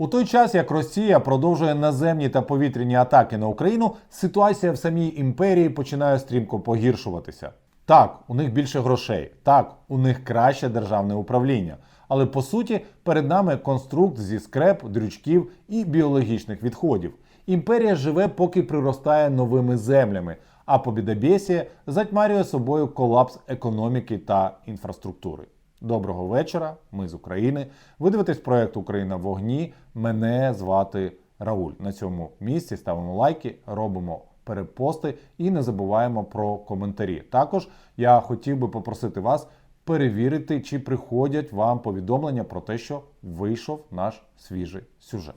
У той час, як Росія продовжує наземні та повітряні атаки на Україну, ситуація в самій імперії починає стрімко погіршуватися. Так, у них більше грошей, так, у них краще державне управління. Але по суті, перед нами конструкт зі скреп, дрючків і біологічних відходів. Імперія живе, поки приростає новими землями, а побідобєсія затьмарює собою колапс економіки та інфраструктури. Доброго вечора, ми з України. Ви дивитесь проект Україна в вогні. Мене звати Рауль. На цьому місці ставимо лайки, робимо перепости і не забуваємо про коментарі. Також я хотів би попросити вас перевірити, чи приходять вам повідомлення про те, що вийшов наш свіжий сюжет.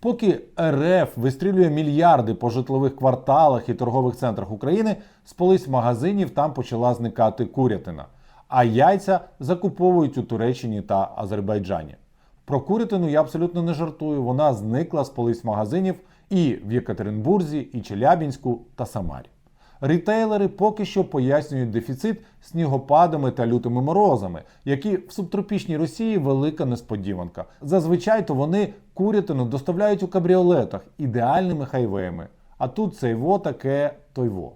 Поки РФ вистрілює мільярди по житлових кварталах і торгових центрах України, з полиць магазинів там почала зникати курятина, а яйця закуповують у Туреччині та Азербайджані. Про курятину я абсолютно не жартую. Вона зникла з полиць магазинів і в Єкатеринбурзі, і Челябінську та Самарі. Рітейлери поки що пояснюють дефіцит снігопадами та лютими морозами, які в субтропічній Росії велика несподіванка. Зазвичай то вони курятину доставляють у кабріолетах ідеальними хайвеями. А тут цей во таке той во.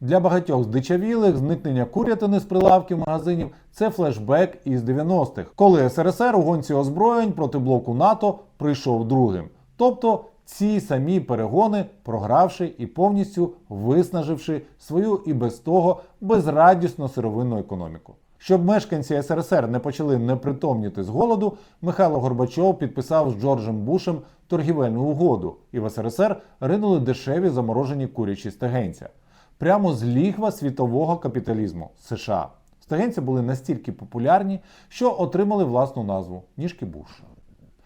Для багатьох здичавілих зникнення курятини з прилавків магазинів це флешбек із 90-х, коли СРСР у гонці озброєнь проти блоку НАТО прийшов другим. Тобто ці самі перегони, програвши і повністю виснаживши свою і без того безрадісну сировинну економіку. Щоб мешканці СРСР не почали непритомніти з голоду, Михайло Горбачов підписав з Джорджем Бушем торгівельну угоду, і в СРСР ринули дешеві заморожені курячі стегенця. Прямо з лігва світового капіталізму США. Стегенці були настільки популярні, що отримали власну назву ніжки Буша.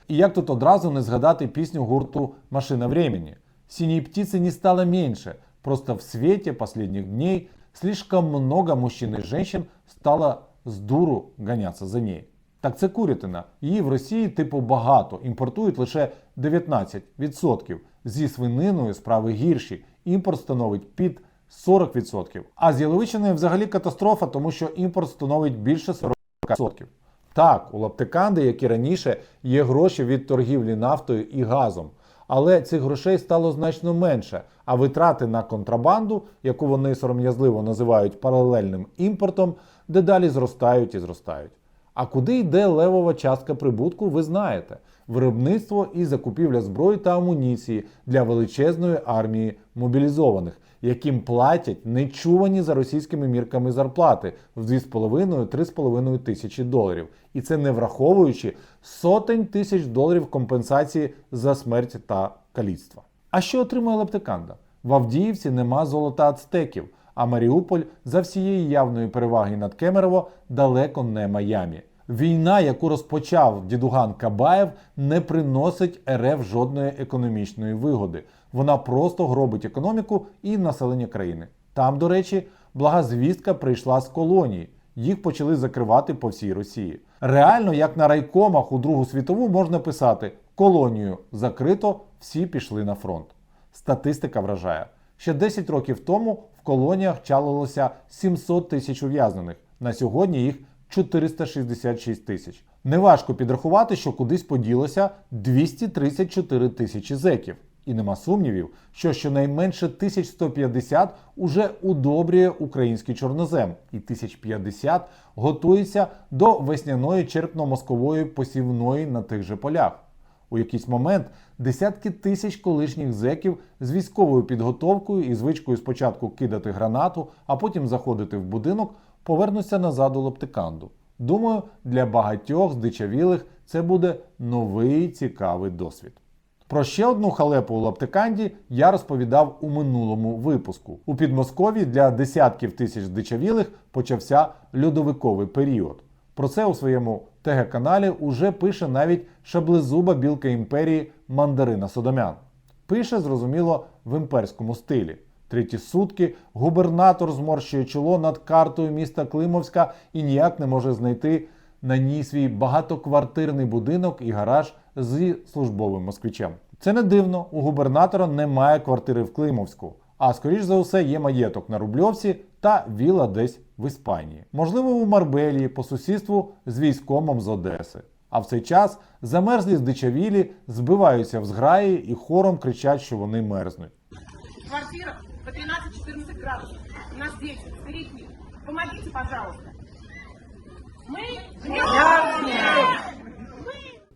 І як тут одразу не згадати пісню гурту «Машина времени». Синей птицы не стало меньше, просто в свете последних дней слишком много мужчин и женщин стало з дуру ганяться за ней. Так це курятина. Її в Росії типу багато, імпортують лише 19%. Зі свининою справи гірші. Імпорт становить під 40%. А з яловичиною взагалі катастрофа, тому що імпорт становить більше 40%. Так, у Лаптеканди, як і раніше, є гроші від торгівлі нафтою і газом. Але цих грошей стало значно менше, а витрати на контрабанду, яку вони сором'язливо називають паралельним імпортом, дедалі зростають і зростають. А куди йде левова частка прибутку, ви знаєте: виробництво і закупівля зброї та амуніції для величезної армії мобілізованих, яким платять нечувані за російськими мірками зарплати в 2,5-3,5 тисячі доларів. І це не враховуючи сотень тисяч доларів компенсації за смерть та каліцтва. А що отримує Лептиканда? В Авдіївці нема золота ацтеків, а Маріуполь за всієї явної переваги над Кемерово далеко не Майамі. Війна, яку розпочав дідуган Кабаєв, не приносить РФ жодної економічної вигоди. Вона просто гробить економіку і населення країни. Там, до речі, блага звістка прийшла з колонії. Їх почали закривати по всій Росії. Реально, як на райкомах у Другу світову можна писати: колонію закрито, всі пішли на фронт. Статистика вражає. Ще 10 років тому в колоніях чалилося 700 тисяч ув'язнених. На сьогодні їх 466 тисяч. Неважко підрахувати, що кудись поділося 234 тисячі зеків. І нема сумнівів, що щонайменше 1150 уже удобрює український чорнозем, і 1050 готується до весняної черпно-мозкової посівної на тих же полях. У якийсь момент десятки тисяч колишніх зеків з військовою підготовкою і звичкою спочатку кидати гранату, а потім заходити в будинок, повернуться назад у лептиканду. Думаю, для багатьох здичавілих це буде новий цікавий досвід. Про ще одну халепу у Лаптиканді я розповідав у минулому випуску. У Підмосков'ї для десятків тисяч дичавілих почався льодовиковий період. Про це у своєму ТГ-каналі уже пише навіть шаблезуба білка імперії Мандарина Содомян. Пише, зрозуміло, в імперському стилі. Треті сутки губернатор зморщує чоло над картою міста Климовська і ніяк не може знайти на ній свій багатоквартирний будинок і гараж зі службовим москвичем. Це не дивно, у губернатора немає квартири в Климовську, а скоріш за усе є маєток на Рубльовці та віла десь в Іспанії. Можливо, у Марбелії по сусідству з військомом з Одеси. А в цей час замерзлі здичавілі збиваються в зграї і хором кричать, що вони мерзнуть. В квартирах по 13-14 градусов. У нас дети, старики. Помогите, пожалуйста. Мы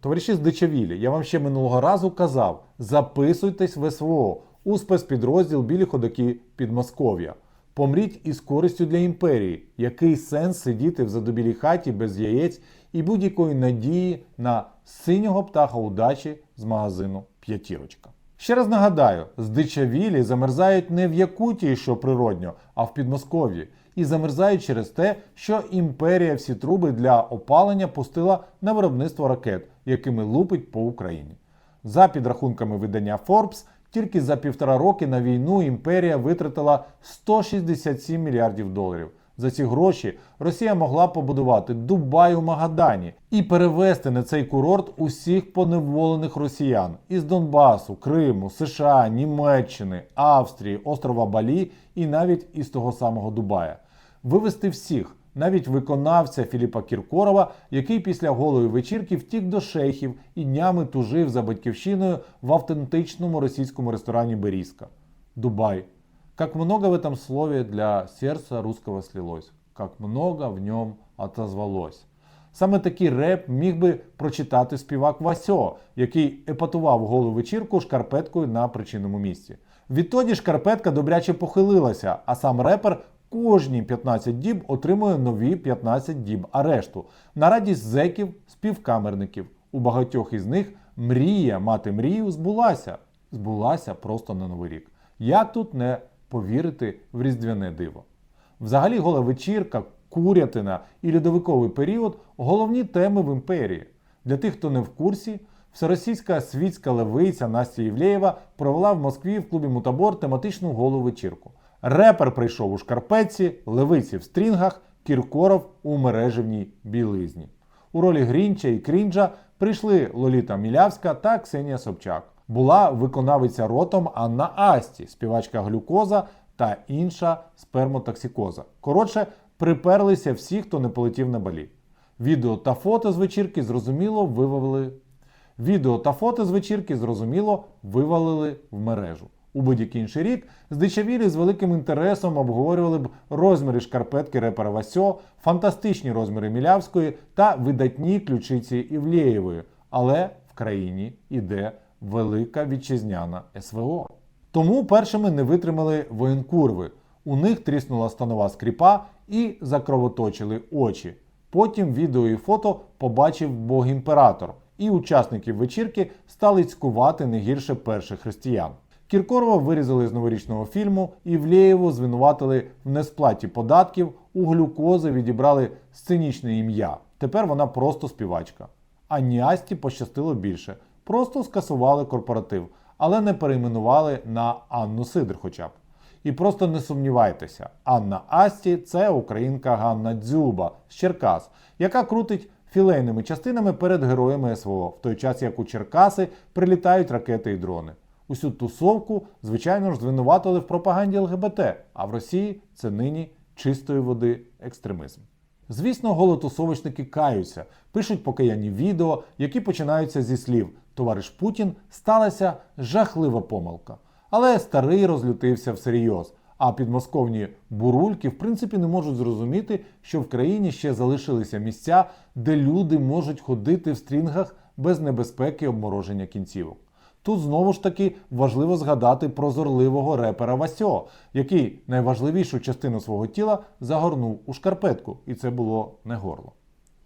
Товариші з Дичавілі, я вам ще минулого разу казав: записуйтесь в СВО у спецпідрозділ Білі ходаки Підмосков'я. Помріть із користю для імперії. Який сенс сидіти в задобілій хаті без яєць і будь-якої надії на синього птаха удачі з магазину П'ятірочка. Ще раз нагадаю, здичавілі замерзають не в Якутії, що природньо, а в Підмосков'ї. І замерзають через те, що імперія всі труби для опалення пустила на виробництво ракет, якими лупить по Україні. За підрахунками видання Forbes, тільки за півтора роки на війну імперія витратила 167 мільярдів доларів. За ці гроші Росія могла побудувати Дубай у Магадані і перевести на цей курорт усіх поневолених росіян із Донбасу, Криму, США, Німеччини, Австрії, острова Балі і навіть із того самого Дубая. Вивести всіх, навіть виконавця Філіпа Кіркорова, який після голої вечірки втік до шейхів і днями тужив за батьківщиною в автентичному російському ресторані Берізка. Дубай. Как много в этом слове для сердца русского слилось, как много в ньому отозвалось. Саме такий реп міг би прочитати співак Васьо, який епатував голу вечірку шкарпеткою на причинному місці. Відтоді шкарпетка добряче похилилася, а сам репер кожні 15 діб отримує нові 15 діб арешту на радість зеків, співкамерників. У багатьох із них мрія мати мрію збулася. Збулася просто на новий рік. Як тут не повірити в різдвяне диво? Взагалі, гола вечірка, курятина і льодовиковий період головні теми в імперії. Для тих, хто не в курсі, всеросійська світська левиця Настя Євлеєва провела в Москві в клубі Мутабор тематичну голу вечірку. Репер прийшов у шкарпетці, левиці в стрінгах, Кіркоров у мережевній білизні. У ролі Грінча і Крінджа прийшли Лоліта Мілявська та Ксенія Собчак. Була виконавиця ротом Анна Асті, співачка глюкоза та інша спермотоксикоза. Коротше, приперлися всі, хто не полетів на балі. Відео та фото з вечірки зрозуміло вивели. Відео та фото з вечірки зрозуміло вивалили в мережу. У будь-який інший рік здичавілі з великим інтересом обговорювали б розміри шкарпетки репера Васьо, фантастичні розміри Мілявської та видатні ключиці Івлєєвої. Але в країні іде велика вітчизняна СВО. Тому першими не витримали воєнкурви. У них тріснула станова скріпа і закровоточили очі. Потім відео і фото побачив Бог імператор, і учасників вечірки стали цькувати не гірше перших християн. Кіркорова вирізали з новорічного фільму, Івлеєву звинуватили в несплаті податків, у глюкози відібрали сценічне ім'я. Тепер вона просто співачка. А Нясті пощастило більше. Просто скасували корпоратив, але не перейменували на Анну Сидр хоча б. І просто не сумнівайтеся, Анна Асті це українка Ганна Дзюба з Черкас, яка крутить філейними частинами перед героями СВО, в той час як у Черкаси прилітають ракети і дрони. Усю тусовку, звичайно ж, звинуватили в пропаганді ЛГБТ, а в Росії це нині чистої води екстремізм. Звісно, голотусовичники каються, пишуть покаянні відео, які починаються зі слів Товариш Путін сталася жахлива помилка. Але старий розлютився всерйоз. А підмосковні бурульки в принципі не можуть зрозуміти, що в країні ще залишилися місця, де люди можуть ходити в стрінгах без небезпеки обмороження кінцівок. Тут знову ж таки важливо згадати прозорливого репера Васьо, який найважливішу частину свого тіла загорнув у шкарпетку, і це було не горло.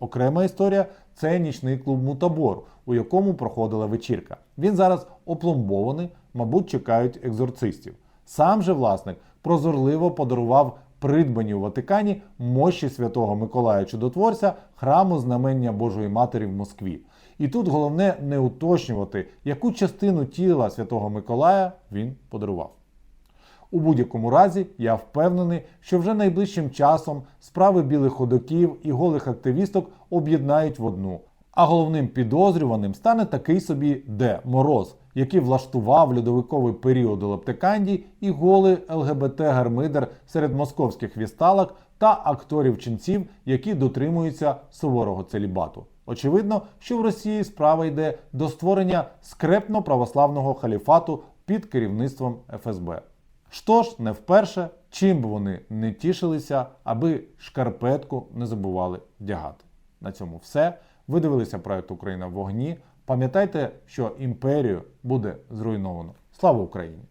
Окрема історія це нічний клуб Мутабор, у якому проходила вечірка. Він зараз опломбований, мабуть, чекають екзорцистів. Сам же власник прозорливо подарував придбані у Ватикані мощі святого Миколая Чудотворця храму знамення Божої Матері в Москві. І тут головне не уточнювати, яку частину тіла святого Миколая він подарував. У будь-якому разі, я впевнений, що вже найближчим часом справи білих ходоків і голих активісток об'єднають в одну. А головним підозрюваним стане такий собі Д. Мороз, який влаштував льодовиковий період у Лептиканді і голий ЛГБТ-гармидер серед московських вісталок та акторів ченців, які дотримуються суворого целібату. Очевидно, що в Росії справа йде до створення скрепно-православного халіфату під керівництвом ФСБ. Що ж, не вперше, чим б вони не тішилися, аби шкарпетку не забували вдягати. На цьому все. Ви дивилися проект Україна в вогні. Пам'ятайте, що імперію буде зруйновано. Слава Україні!